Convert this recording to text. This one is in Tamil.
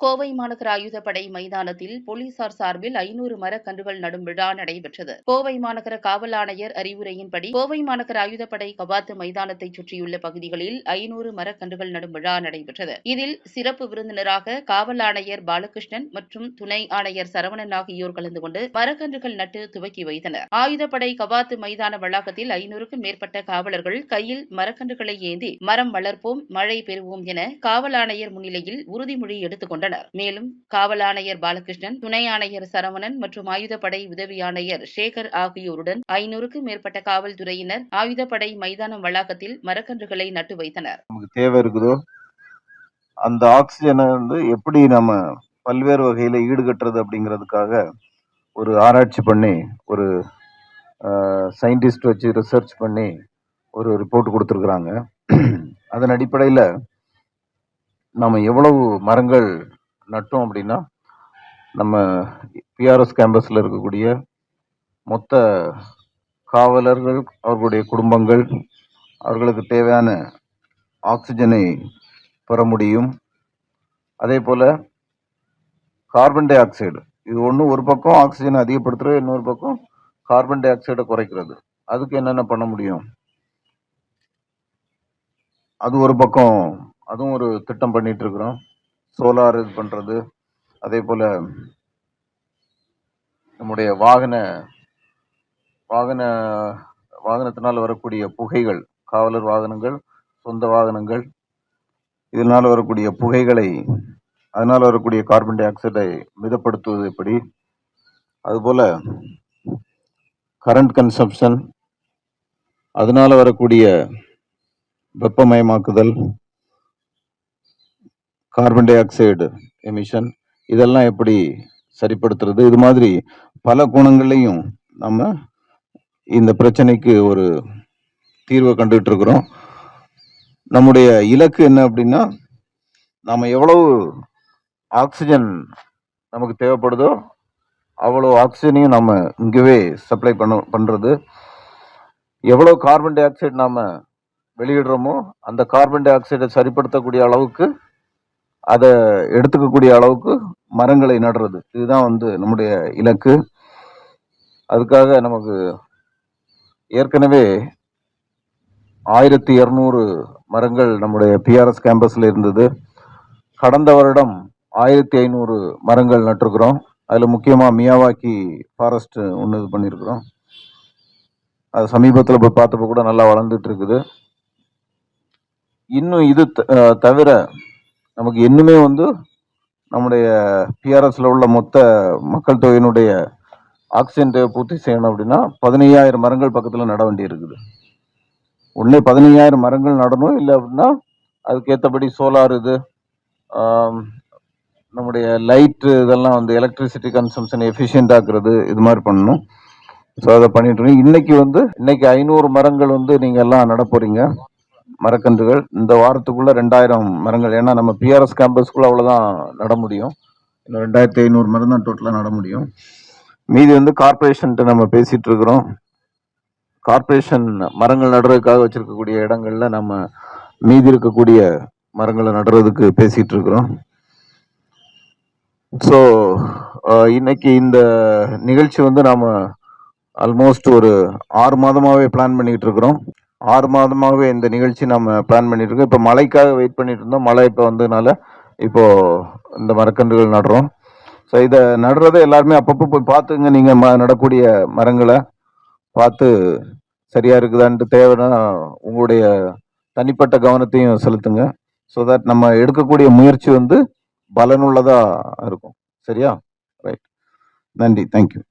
கோவை மாநகர ஆயுதப்படை மைதானத்தில் போலீசார் சார்பில் ஐநூறு மரக்கன்றுகள் நடும் விழா நடைபெற்றது. கோவை மாநகர காவல் ஆணையர் அறிவுரையின்படி கோவை மாநகர ஆயுதப்படை கபாத்து மைதானத்தை சுற்றியுள்ள பகுதிகளில் ஐநூறு மரக்கன்றுகள் நடும் விழா நடைபெற்றது. இதில் சிறப்பு விருந்தினராக காவல் ஆணையர் பாலகிருஷ்ணன் மற்றும் துணை ஆணையர் சரவணன் ஆகியோர் கலந்து கொண்டு மரக்கன்றுகள் நட்டு துவக்கி வைத்தனர். ஆயுதப்படை கபாத்து மைதான வளாகத்தில் ஐநூறுக்கும் மேற்பட்ட காவலர்கள் கையில் மரக்கன்றுகளை ஏந்தி மரம் வளர்ப்போம் மழை பெறுவோம் என காவல் ஆணையர் முன்னிலையில் உறுதிமொழி எடுத்துக் கொண்டனர். மேலும் காவல் ஆணையர் பாலகிருஷ்ணன் துணை ஆணையர் சரவணன் மற்றும் ஆயுதப்படை உதவி ஆணையர் சேகர் ஆகியோருடன் ஐநூறுக்கும் மேற்பட்ட காவல்துறையினர் ஆயுதப்படை மைதானம் வளாகத்தில் மரக்கன்றுகளை நட்டு வைத்தனர். நமக்கு தேவை இருக்குதோ? அந்த ஆக்சிஜனை வந்து எப்படி நம்ம பல்வேறு வகையில் ஈடுகட்டுறது அப்படிங்கிறதுக்காக ஒரு ஆராய்ச்சி பண்ணி ஒரு சயின்டிஸ்ட் வச்சு ரிசர்ச் பண்ணி ஒரு ரிப்போர்ட் கொடுத்துருக்குறாங்க. அதன் அடிப்படையில் நம்ம எவ்வளவு மரங்கள் நட்டோம் அப்படின்னா நம்ம பிஆர்எஸ் கேம்பஸில் இருக்கக்கூடிய மொத்த காவலர்கள் அவர்களுடைய குடும்பங்கள் அவர்களுக்கு தேவையான ஆக்சிஜனை பெற முடியும். அதே போல் கார்பன் டை ஆக்சைடு இது ஒன்று ஒரு பக்கம் ஆக்சிஜனை அதிகப்படுத்துகிறது இன்னொரு பக்கம் கார்பன் டை ஆக்சைடை குறைக்கிறது. அதுக்கு என்னென்ன பண்ண முடியும்? அது ஒரு பக்கம் அதுவும் ஒரு திட்டம் பண்ணிகிட்ருக்குறோம் இருக்கிறோம். சோலார் இது பண்ணுறது அதே போல் நம்முடைய வாகன வாகன வாகனத்தினால் வரக்கூடிய புகைகள் காவலர் வாகனங்கள் சொந்த வாகனங்கள் இதனால் வரக்கூடிய புகைகளை அதனால் வரக்கூடிய கார்பன் டை ஆக்சைடை மிதப்படுத்துவது எப்படி? அதுபோல் கரண்ட் கன்சப்ஷன் அதனால் வரக்கூடிய வெப்பமயமாக்குதல் கார்பன் டை ஆக்சைடு எமிஷன் இதெல்லாம் எப்படி சரிப்படுத்துறது? இது மாதிரி பல குணங்கள்லையும் நம்ம இந்த பிரச்சனைக்கு ஒரு தீர்வை கண்டுகிட்டு இருக்கிறோம். நம்முடைய இலக்கு என்ன அப்படின்னா நம்ம எவ்வளவு ஆக்சிஜன் நமக்கு தேவைப்படுதோ அவ்வளோ ஆக்சிஜனையும் நம்ம இங்கேவே சப்ளை பண்ண பண்ணுறது எவ்வளோ கார்பன் டை ஆக்சைடு நாம் வெளியிடுறோமோ அந்த கார்பன் டை ஆக்சைடை சரிப்படுத்தக்கூடிய அளவுக்கு அதை எடுத்துக்கக்கூடிய அளவுக்கு மரங்களை நடுறது. இதுதான் வந்து நம்முடைய இலக்கு. அதுக்காக நமக்கு ஏற்கனவே ஆயிரத்தி இரநூறு மரங்கள் நம்முடைய பிஆர்எஸ் கேம்பஸில் இருந்தது. கடந்த வருடம் ஆயிரத்தி ஐநூறு மரங்கள் நட்டிருக்கிறோம். அதில் முக்கியமாக மியாவாக்கி ஃபாரஸ்ட் ஒன்று இது பண்ணியிருக்கிறோம் அது சமீபத்தில் போய் பார்த்தப்ப கூட நல்லா வளர்ந்துட்டு இருக்குது. இன்னும் இது த- தவிர நமக்கு இன்னுமே வந்து நம்முடைய பிஆர்எஸ்ல உள்ள மொத்த மக்கள் தொகையினுடைய ஆக்சிஜன் தேவை பூர்த்தி செய்யணும் அப்படின்னா பதினையாயிரம் மரங்கள் பக்கத்தில் நட வேண்டி இருக்குது உடனே பதினையாயிரம் மரங்கள் நடணும் இல்லை அப்படின்னா அதுக்கேற்றபடி சோலார் இது நம்முடைய லைட்டு இதெல்லாம் வந்து எலக்ட்ரிசிட்டி கன்சம்ஷன் எஃபிஷியன்ட் ஆக்குறது இது மாதிரி பண்ணணும். ஸோ அதை பண்ணிட்டு இருக்கோம். இன்னைக்கு வந்து இன்னைக்கு ஐநூறு மரங்கள் வந்து நீங்கள் எல்லாம் நட போறீங்க. மரக்கன்றுகள். இந்த வாரத்துக்குள்ள ரெண்டாயிரம் மரங்கள். ஏன்னா நம்ம பிஆர்எஸ் கேம்பஸ்க்குள்ள அவ்வளோதான் நட முடியும். இல்லை ரெண்டாயிரத்தி ஐநூறு மரம் தான் டோட்டலாக நட முடியும். மீதி வந்து கார்பரேஷன்ட்ட நம்ம பேசிட்டு இருக்கிறோம். கார்பரேஷன் மரங்கள் நடுறதுக்காக வச்சிருக்கக்கூடிய இடங்கள்ல நம்ம மீதி இருக்கக்கூடிய மரங்களை நடுறதுக்கு பேசிட்டு இருக்கிறோம். ஸோ இன்னைக்கு இந்த நிகழ்ச்சி வந்து நாம ஆல்மோஸ்ட் ஒரு ஆறு மாதமாகவே பிளான் பண்ணிக்கிட்டு இருக்கிறோம். ஆறு மாதமாகவே இந்த நிகழ்ச்சி நம்ம பிளான் பண்ணியிருக்கோம் இருக்கோம் இப்போ மழைக்காக வெயிட் பண்ணிட்டு இருந்தோம் மழை இப்போ வந்ததுனால இப்போ இந்த மரக்கன்றுகள் நடுறோம். ஸோ இதை நடுறதை எல்லாருமே அப்பப்போ போய் பார்த்துங்க நீங்கள் ம நடக்கூடிய மரங்களை பார்த்து சரியாக இருக்குதான்ட்டு தேவைன்னா உங்களுடைய தனிப்பட்ட கவனத்தையும் செலுத்துங்க. ஸோ தட் நம்ம எடுக்கக்கூடிய முயற்சி வந்து பலனுள்ளதாக இருக்கும். சரியா? ரைட் நன்றி. தேங்க்யூ